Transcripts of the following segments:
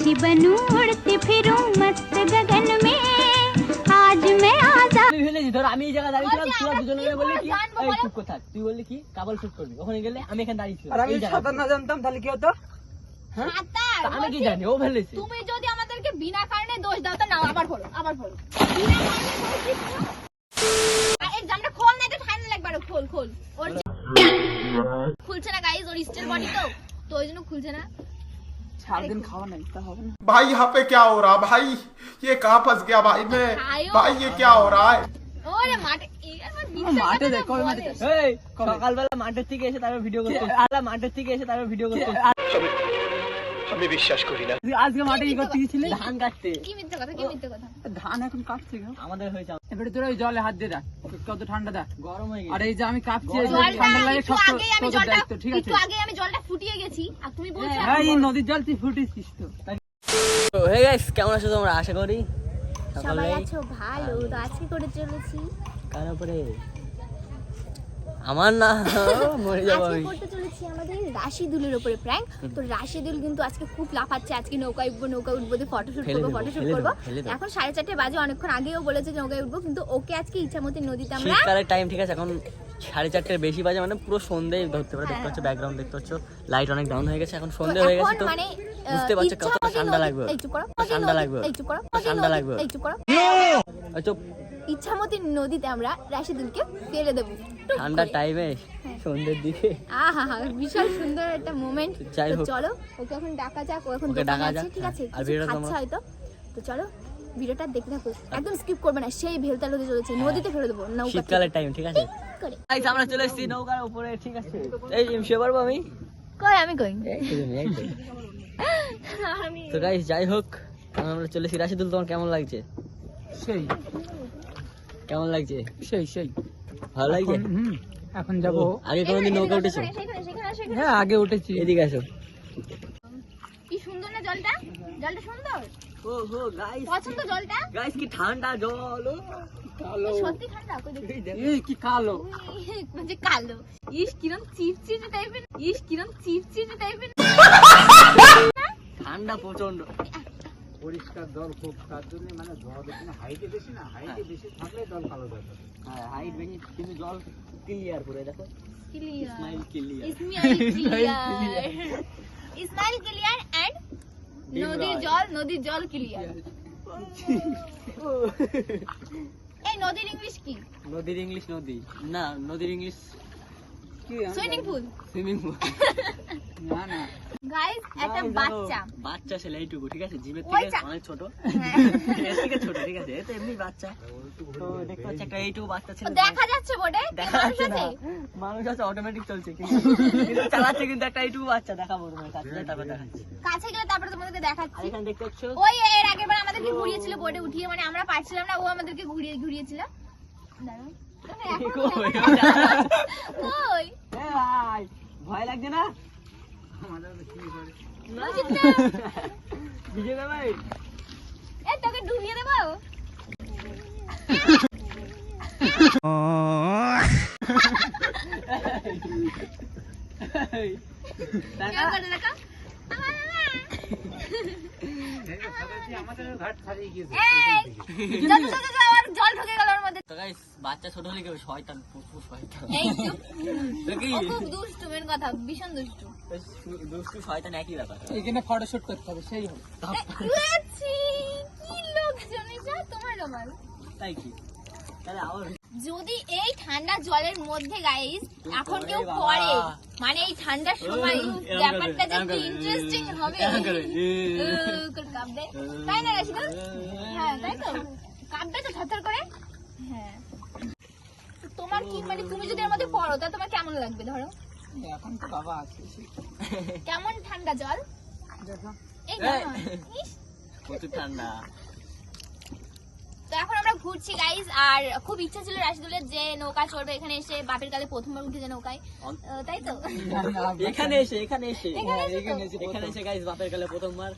पक्षी बनूं उड़ती फिरूं मस्त गगन में आज मैं आजाद আমি ফেলেছি ধর আমি এই জায়গায় দাঁড়িয়েছিলাম বলছি, তোরা আমরা দুজনে কি মিলে বললি করে কি জানবো এই বলো? চুপ কথা তুই বললি কি কাবল শুট করবি ওখানে গেলে আমি এখানে দাঁড়িয়েছিলাম আর আমি এই জায়গায়। সাঁতার না জানতাম তাহলে কি হতো সাঁতার, তা আমি কি বলছি, জানি ও ফেলেছে তুমি যদি আমাদেরকে বিনা কারণে দোষ দাও তো নাও আবার পড়ো আবার পড়ো বিনা কারণে দোষ দিচ্ছ। আর এই জামটা খোল না এটা ফাইনাল একবার খোল খোল ওর খুলছে না গাইজ ওর স্টিল বডি তো তো ওই জন্য খুলছে না সারাদিন খাওয়া নাই তা হবে না भाई यहाँ पे क्या हो रहा भाई ये कहाँ फंस गया भाई मैं खायो। भाई ये क्या हो रहा है ওরে মাঠে এই আমার মিথ্যা মাঠে কথা দেখ, কবে বলে। মাঠে দেখ? এই কবে? সকালবেলা মাঠের থেকে এসে তারপর ভিডিও করতে আলা মাঠের থেকে এসে তারপর ভিডিও করতে আমি বিশ্বাস করি না তুই আজকে মাঠে কি করতে গেছিলি ধান কাটতে কি মিথ্যা কথা কি মিথ্যা কথা ধান এখন কাটছে কেউ আমাদের হয়েছে এবারে তোরা ওই জলে হাত দিয়ে কত ঠান্ডা দেখ। গরম হয়ে আর এই যে আমি কাঁপছি ঠান্ডা লাগে সব তো- আমি জলটা দায়িত্ব ঠিক আছে? একটু আগে আমি জলটা ফুটিয়ে গেছি আর তুমি বলছো হ্যাঁ এই নদীর জল তুই ফুটিয়েছিস তো। তো হে গাইস কেমন আছো তোমরা? আশা করি সবাই আছো ভালো তো আজকে করে চলেছি। কার উপরে আমার না মরে যাব আমি। করতে চলেছি আমাদের রাশিদুলের উপরে প্র্যাঙ্ক তো রাশিদুল কিন্তু আজকে খুব লাফাচ্ছে আজকে নৌকা উঠবো নৌকা উঠবো দিয়ে ফটোশুট করব ফটোশুট করব। এখন সাড়ে চারটে বাজে অনেকক্ষণ আগেও বলেছে যে নৌকায় উঠবো কিন্তু ওকে আজকে ইচ্ছামতি নদীতে আমরা শীতকালের টাইম ঠিক আছে? এখন সাড়ে চারটের বেশি বাজে মানে পুরো সন্ধে ধরতে পারে দেখতে হ্যাঁ। পাচ্ছ ব্যাকগ্রাউন্ড দেখতে পাচ্ছ লাইট অনেক ডাউন হয়ে গেছে এখন সন্ধে হয়ে গেছে তো মানে বুঝতে পারছ কতটা ঠান্ডা লাগবে চুপ ঠান্ডা লাগবে চুপ ঠান্ডা লাগবে চুপ করো। তো ইচ্ছামতি নদীতে আমরা রাশিদুলকে ফেলে দেবো। ঠান্ডার। টাইমে সন্ধ্যের দিকে। আহা হা বিশাল সুন্দর একটা মোমেন্ট যাই হোক। চলো ওকে এখন ডাকা যাক ও এখন ডাকা যাক, ঠিক হ্যাঁ। আছে আর ভিডিওটা খাচ্ছে হয়তো। তো চলো ভিডিওটা দেখতে থাকো। একদম স্কিপ করবে না সেই ভেলতা নদী চলেছে। নদীতে ফেলে দেবো নৌকা হ্যাঁ। শীতকালের টাইম ঠিক আছে? গাইস আমরা চলে এসেছি নৌকার উপরে ঠিক আছে? এই শুয়ে পারব আমি? কই আমি কই? তো গাইস যাই হোক আমরা চলে এসেছি। রাশিদুল তোমার কেমন লাগছে? সেই। কেমন লাগছে? সেই সেই। ভালো লাগছে? এখন- হুম এখন যাব। আগে কোনোদিন নৌকা উঠেছো? সেখানে, সেখানে, সেখানে, সেখানে। হ্যাঁ আগে উঠেছি। এদিকে আসো। কি সুন্দর না জলটা? জলটা সুন্দর? ও হো গাইস পছন্দ জলটা? গাইস কি ঠান্ডা জল ও। কালো। সত্যি ঠান্ডা? কই দেখি। এই কি কালো। মানে কালো। ইস কিরম চিপচিপে টাইপের ইস কিরম চিপচিপে টাইপের ঠান্ডা প্রচণ্ড পরিষ্কার জল খুব তার জন্য মানে জল হাইটে বেশি না হাইটে বেশি থাকলে জল কালো যাবে। হ্যাঁ হাইট বেশি কিন্তু জল ক্লিয়ার করে দেখো। Clear smile clear smile clear and নদীর জল নদীর জল ক্লিয়ার এই নদীর ইংলিশ কি? নদীর ইংলিশ নদী। না নদীর English swimming pool swimming pool না না। গাইস একটা বাচ্চা। বাচ্চা ছেলে এইটুকু ঠিক আছে? ওই থেকে অনেক ছোট। হ্যাঁ। এর থেকে ছোট ঠিক আছে? এ তো এমনি বাচ্চা। তো দেখতে পাচ্ছি একটা এইটুকু বাচ্চা ছেলে। দেখা যাচ্ছে বোর্ডে দেখা যাচ্ছে না। মানুষ আছে অটোমেটিক চলছে কিন্তু চালাচ্ছে কিন্তু একটা এইটুকু বাচ্চা। দেখাবো তোমার কাছে তারপর দেখাচ্ছি। কাছে গেলে তারপরে তোমাদেরকে আর দেখাচ্ছি এখানে দেখতে পাচ্ছ? ওই এর আগের বার আমাদেরকে ঘুরিয়েছিল বোর্ডে উঠিয়ে মানে আমরা পারছিলাম না ও আমাদেরকে ঘুরিয়ে ঘুরিয়েছিল। দাঁড়াও। ভয় লাগছে না ঘাট ছাড়িয়ে গিয়েছে তো গাইস বাচ্চা ছোট হলে কেউ শয়তান প্রচুর শয়তান। এই চুপ। ও খুব দুষ্টু মেন কথা ভীষণ দুষ্টু। দুষ্টু শয়তান একই ব্যাপার। এখানে ফটোশুট করতে হবে সেই হবে। কি লোকজন এটা? তোমার আমার তাই কি? তাহলে আবার যদি এই ঠান্ডা জলের মধ্যে গাইস এখন কেউ। পড়ে মানে এই ঠান্ডার সময় ব্যাপারটা যে ইন্টারেস্টিং হবে। কাঁপবে। তাই না রাশিদা? হ্যাঁ তাই তো। কাঁপবে তো থরথর করে। তোমার কি? মানে তুমি যদি এর মধ্যে পড়ো তা তোমার কেমন লাগবে ধরো? এখন তো বাবা আছে কেমন ঠান্ডা জল? দেখো। এই প্রচুর ঠান্ডা। তো এখন আমরা ঘুরছি গাইস আর খুব ইচ্ছা ছিল রাশিদুলের যে নৌকা চড়বে এখানে এসে বাপের কালে প্রথমবার উঠেছে নৌকায়। তাই তো? এখানে এসে এখানে এসে। এখানে এসে গাইস বাপের কালে প্রথমবার।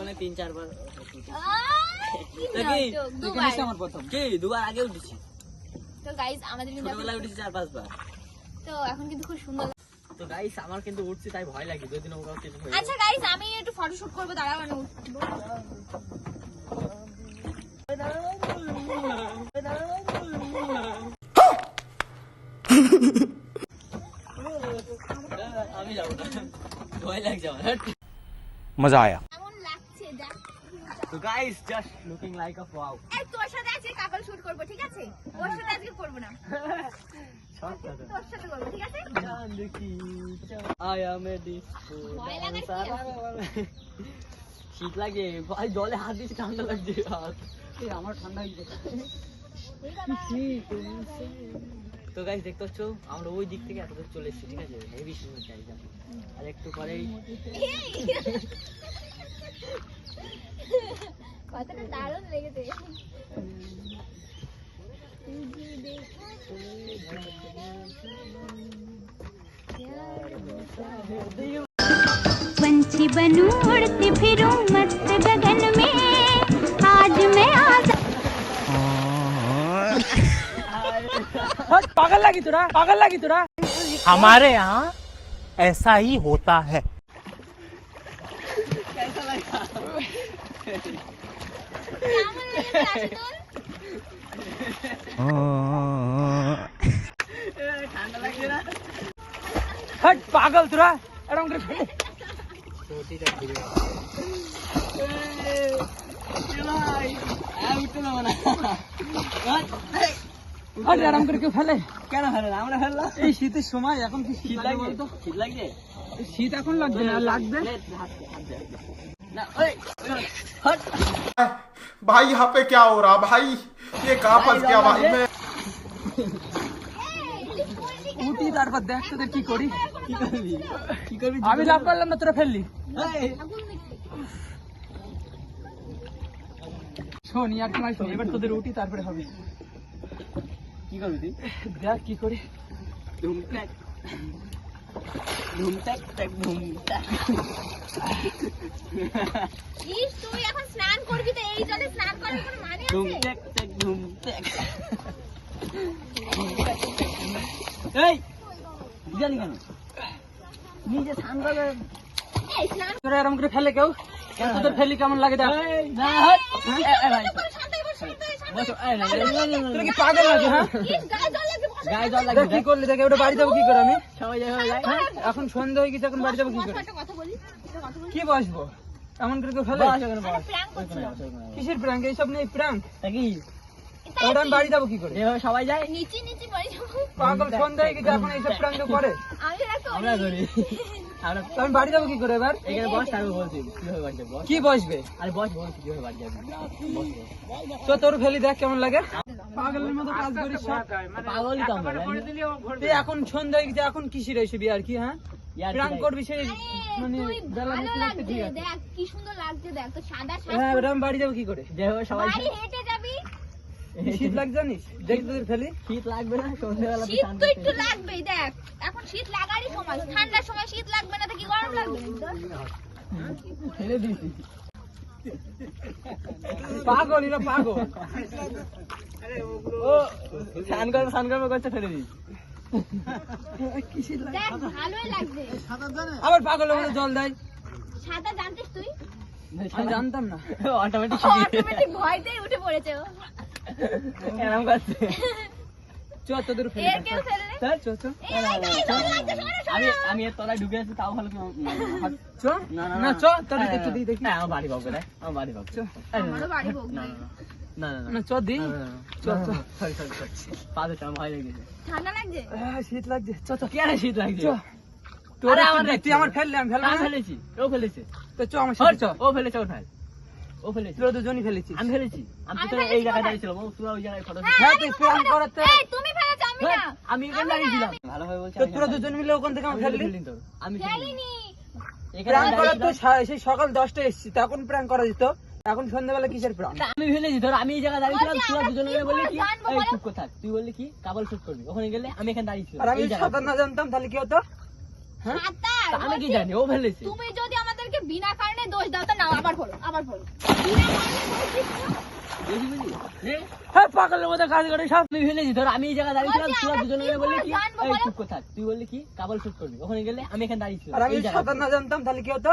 মানে তিন চারবার আমার প্রথম। কি? দুবার আগে উঠেছি। তো গাইস আমাদের কিন্তু চার পাঁচবার। তো এখন কিন্তু খুব সুন্দর তো গাইস আমার কিন্তু তাই ভয় লাগে কিছু আচ্ছা গাইস আমি একটু করব মজা আয়া। লাগছে তো গাইস আজকে কাপল শুট করব ঠিক আছে? ওর সাথে আজকে করব না। তোর সাথে করব ঠিক আছে? আই এম এ ডিস্কো ভয় লাগার কি আছে? শীত লাগে। ভাই জলে হাত দিয়েছি ঠান্ডা লাগছে। হাত আমার ঠান্ডা তো গাইস দেখতে পাচ্ছ? আমরা ওই দিক থেকে এত দূর চলে এসেছি ঠিক আছে? হেভি সুন্দর জায়গা আর একটু পরেই पंछी बनू उड़ते फिरू मस्त गगन में। आज मैं आज हाँ, पागल लगी तुरा पागल लगी तुरा हमारे यहाँ ऐसा ही होता है। कैसा लगा পাগল তোরা। এরকম করে করে কেউ ফেলে। কেন ফেলে আমরা ফেললাম। এই শীতের সময় এখন কি শীত লাগবে? শীত এখন লাগবে না লাগবে। লে, হাত দে, হাত দে, হাত দে। না ওই ওই, হট भाई यहाँ पे क्या हो रहा भाई ये कहाँ फंस गया भाई मैं উঠি তারপর দেখ তোদের কি করি কি করবি কি করবি আমি লাভ করলাম না তোরা ফেললি এই, শোন ইয়ার কি মাই শোন এবার তোদের উঠি তারপরে হবে কি করবি তুই দেখ কি করি ধুম ট্যাক ধুম ট্যাক ট্যাক ধুম ইস তুই এখন স্নান করবি তো এই জলে স্নান করার কোনো মানে ধুম আছে ট্যাক ট্যাক ধুম ট্যাক এই জানি কেন নিজে স্নান করবে এই স্নান তোরা এরম করে ফেলে কেউ তোদের ফেলি কেমন লাগে দেখ না হট ভাই হয়ে বসো এই, না, পাগল লাগে হ্যাঁ ইস গায়ে জল লাগবে কি করলি দেখে ওটা বাড়ি যাব কি করে আমি? সবাই হ্যাঁ এখন সন্ধ্যা হয়ে গেছে এখন বাড়ি যাব কি করে? কি বসবো? এমন করে কেউ ফেলে? কিসের প্রাঙ্ক এইসব নেই প্রাঙ্ক তা ওটা আমি বাড়ি যাব কি করে? যেভাবে সবাই যায়? নিচে নিচে বাড়ি যাব। পাগল সন্ধ্যা হয়ে গেছে এখন এইসব প্রাঙ্ক করে। আমরা করি। আমি বাড়ি যাব কি করে এবার? এখানে বস তারপর বলছি কীভাবে বাড়ি যাব? কি বসবে? আরে বস বলছি কীভাবে বাড়ি যাবি? বস বস। তো তোর ফেলি দেখ কেমন লাগে। পাগলের মতো কাজ করিস পাগলই তো আমরা তুই এখন সন্ধ্যা হয়ে এখন কিসির এসবি আর কি হ্যাঁ? কি করবি সেই মানে বেলা লাগছে ঠিক আছে দেখ কি সুন্দর লাগছে দেখ তো সাদা হ্যাঁ শাড়ি। এবার আমি বাড়ি যাব কি করে? সবাই হেঁটে শীত লাগে জানিস? দেখ তোদের ফেলি শীত লাগবে না সন্ধ্যেবেলা শীত তো একটু লাগবেই দেখ। এখন শীত লাগারই সময় ঠান্ডার সময় শীত লাগবে না তো কি গরম লাগবে? ফেলে পাগল এরা পাগল। ও স্নান করবে স্নান করবে করছে ফেলে দিয়েছি। দেখ ভালোই লাগছে আবার পাগলের মতো জল দেয়। সাদা জানতিস তুই? আমি জানতাম না। অটোমেটিক অটোমেটিক ভয়তেই উঠে পড়েছে ও। এরম করছে চ তোদের ফেলি এর কেউ ফেললে স্যার চ। আমি আমি এর তলায় ঢুকে আছি তাও ভালো না, না, না, চ না না না চ তোর হ্যাঁ, দেখতে দেখি হ্যাঁ, আমার বাড়ি আমার বাড়ি আমারও বাড়ি না না। না না চ দিই চ চ সরি সরি সরি আমার ভয় লেগেছে ঠান্ডা লাগছে শীত লাগছে চ চ কি আর শীত লাগছে চ তোর আমার আমার তুই আমার ফেললে আমি ফেললাম? ফেলেছি ও ফেলেছে তো চ আমার চ ও ফেলেছে ও ফেল ও ফেলেছে। তোরা দুজনই ফেলেছিস। আমি ফেলেছি। আমি আমি তো এই জায়গায় দাঁড়িয়েছিলাম ও তুই ওই জায়গায় ফটো হ্যাঁ তুই প্রাণ করাতে তুমি ফেলেছো আমি না। আমি এখানে দাঁড়িয়েছিলাম ভালোভাবে বলছি তো তোরা দুজন মিলে ওখান থেকে আমি ফেললি? আমি ফেলিনি। ফেলিনি। প্রাণ করার তো সেই সকাল দশটায় এসছি তখন প্রাণ করা যেত। এখন সন্ধ্যাবেলা কিসের প্রাণ? আমি ফেলেছি ধর আমি এই জায়গায় দাঁড়িয়েছিলাম বলছি, দুজন মিলে বললি কি এই চুপ কথা তুই বললি কি কাবল শুট করবি। ওখানে গেলে আমি এখানে দাঁড়িয়েছিলাম আর আমি সাঁতার না জানতাম তাহলে কি হতো? আমি কি জানি? ও ফেলেছে। তুমি যদি আমাদেরকে বিনা কারণে দোষ দাও তো নাও আবার বলো আবার বলো হ্যাঁ? পাগলের মতো কাজ করে সব আমি ফেলেছি ধর আমি এই জায়গায় দাঁড়িয়েছিলাম বলছি, তুই আমরা কি মিলে বললি কি? জানব এই চুপ কথা তুই বললি কি? কাবল শুট করবি। ওখানে গেলে আমি এখানে দাঁড়িয়েছিলাম আর আমি এই সাঁতার না জানতাম তাহলে কি হতো?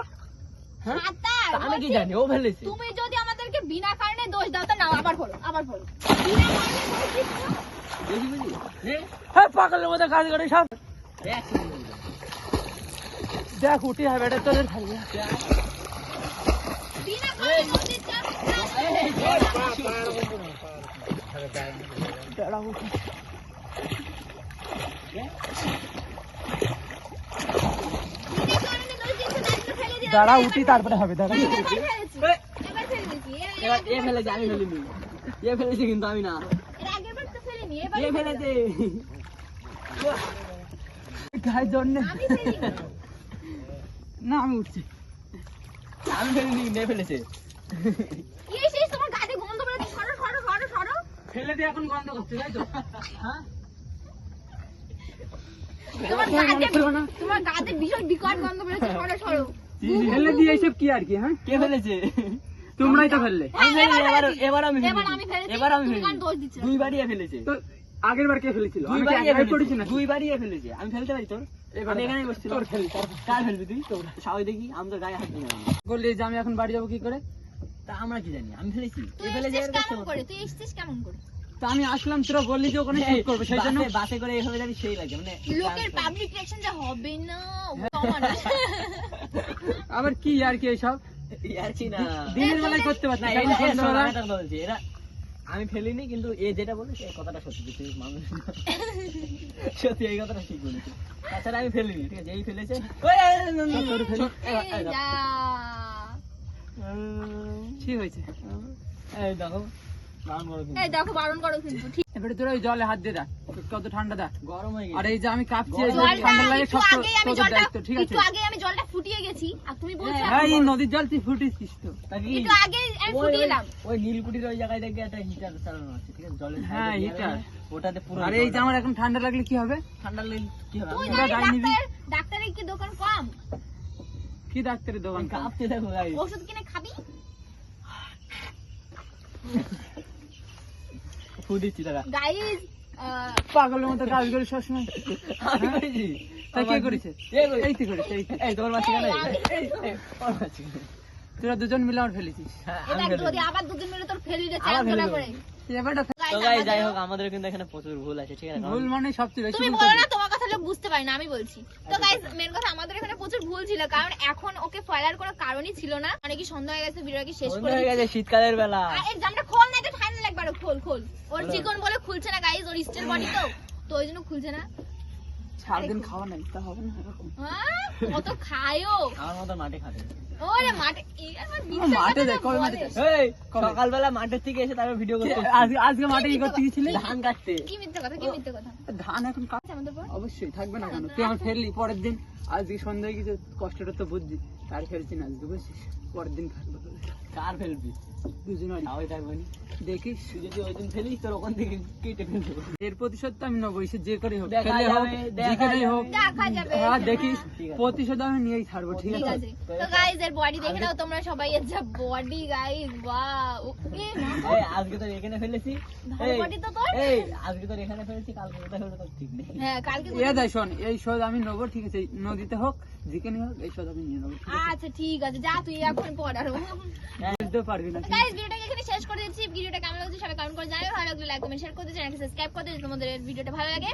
আমি কি জানি? ও ফেলেছে। তুমি যদি আমাদেরকে বিনা কারণে দোষ দাও তো নাও আবার পড়ো আবার হ্যাঁ? পাগলের মতো কাজ করে সব দেখ উঠি হবে এটা তোদের দাঁড়া উঠি তারপরে হবে দাঁড়া। এ ফেলেছে আমি ফেলিনি। এ ফেলেছে কিন্তু আমি না। এ ফেলেছে। জন্য। না আমি উঠছি। আমি ফেলিনি ফেলেছে। ইস, ইস, তোমার গায়ে গন্ধ বেরোচ্ছে। সরো, সরো, সরো, সরো। ফেলে দিয়ে এখন গন্ধ করছে তাই তো? তোমার তোমার গায়ে ভীষণ বিকট গন্ধ বেরোচ্ছে। সরো, সরো। ফেলে দিয়ে এইসব কি আর কি হ্যাঁ? কে ফেলেছে? তোমরাই তো ফেললে। আমি হ্যাঁ, এবার এবার আমি এবার আমি ফেলেছি, এবার আমি ফেলেছি দুইবারই ফেলেছে। তো আগের বার কে ফেলেছিল? আমি করেছি না দুইবারই ফেলেছে। আমি ফেলতে পারি তোর? আমি বললি যে এখন বাড়ি যাব কি করে? তা আমরা কি জানি? আমি ফেলেছি? তো আমি আসলাম তোরা বললি যে ওখানে শুট করবে সেই জন্য। বাসে- করে এভাবে জানি সেই লাগে মানে লোকের পাবলিক রিঅ্যাকশন যা হবে না। আবার কি আর কি না। দিনের বেলায় করতে পারছি না আমি ফেলিনি কিন্তু এ যেটা বলে সে কথাটা সত্যি পৃথিবীর মানুষ সত্যি এই কথাটা ঠিক বলেছি তাছাড়া আমি ফেলিনি ঠিক আছে এই ফেলেছে যা ঠিক হয়েছে এই দেখো। এই দেখো বারণ করো কিন্তু ঠিক। এবারে তোরা ওই জলে হাত দিয়ে দেখ কত ঠান্ডা দেখ। গরম হয়ে আর এই যে আমি কাঁপছি ঠান্ডা লাগে সব তো- আগেই আমি তোদের দায়িত্ব ঠিক আছে? একটু আগে আমি জলটা ফুটিয়ে গেছি আর তুমি বলছো হ্যাঁ এই নদীর জল তুই ফুটিস তো। একটু আগে আমি ওই- ওই- এলাম ওই জায়গায় দেখবে একটা হিটার চালানো আছে ঠিক আছে? জলের হ্যাঁ, side ওটাতে পুরো আর এই যে আমার এখন ঠান্ডা লাগলে কি হবে? ঠান্ডা লেগে কি হবে? তুই। ডাক্তার ডাক্তারের কি দোকান কম? কি ডাক্তারের দোকান কাঁপতে দেখো ওষুধ কিনে খাবি? ফু দিচ্ছি দাদা। গাইজ পাগলের মতো কাজ করে সবসময়। আমি করেছি তা কে করেছে? এই তুই এই তোমার এই, তোরা দুজন মিলে আমার ফেলেছিস। হ্যাঁ, আমি এটা ফেলে যদি আবার দুদিন মিলে তোর ফেলি রে আবার করে। এবারটা তো গাই যাই হোক আমাদের কিন্তু এখানে প্রচুর ভুল আছে ঠিক আছে? ভুল মানে সবচেয়ে বেশি তুমি বলো না তোমার কথা লোক বুঝতে পারি না আমি বলছি। তো মেন কথা আমাদের এখানে প্রচুর ভুল ছিল কারণ এখন ওকে কোনো কারণই ছিল না। মানে সন্ধ্যা হয়ে গেছে শেষ করে হয়ে গেছে শীতকালের বেলা। জামটা খোল না এটা ঠান্ডা লাগবে আরও খোল খোল। ওর চিকন বলে খুলছে না গাইজ ওর স্টিল বডি তো। তো ওই জন্য খুলছে না। সারাদিন খাওয়া নাই তা হবে না এরকম। হ্যাঁ, কত খায়ও। আমার মতো মাঠে খাবে। ওরে এই সকালবেলা মাঠের থেকে এসে তারপর ভিডিও করতে আজকে আজকে মাঠে কি করতে গেছিলি? ধান কাটতে। কি মিথ্যা কথা কি মিথ্যা কথা? ধান এখন কাট আমাদের পর? অবশ্যই থাকবে না কেন? তুই আমার ফেরলি পরের দিন। আজকে সন্ধ্যায় কিছু কষ্টটা তো বুঝছি। তার ফেলছি না আজকে বুঝছিস পরের দিন খাব কার ফেলবি? দুজনের সবাই থাকবে নি। দেখিস। যদি ওই দিন ফেলিস তোর ওখান থেকে কেটে ফেলব। এর প্রতিশোধ তো আমি নেব সে যে করে হোক দেখা ফেলে হোক দেখা যেখানেই হোক। হ্যাঁ দেখিস। প্রতিশোধ আমি নিয়েই ছাড়বো ঠিক আছে। তো গাইজ এর বডি দেখে নাও তোমরা সবাই। এর যা বডি গাইজ ওয়াও এ এই আজকে তোর এখানে ফেলেছি। ভালো এই, body তো তোর। এই আজকে তোর এখানে ফেলেছি কালকে কোথায় ফেলব তোর ঠিক নেই। হ্যাঁ কালকে এ দেয় শোন এই শোধ আমি নেব ঠিক আছে? নদীতে হোক যেখানে হোক এইসব আমি নিয়ে নেব। আচ্ছা ঠিক আছে যা তুই এখন পড় আরও বুঝতে পারবি না গাইজ ভিডিওটাকে এখানে শেষ করে দিচ্ছি। ভিডিওটা কেমন লাগছে সবাই কমেন্ট করে জানাবে ভালো লাগলে লাইক কমেন্ট শেয়ার করতে চ্যানেলকে সাবস্ক্রাইব করতে যদি তোমাদের ভিডিওটা ভালো লাগে।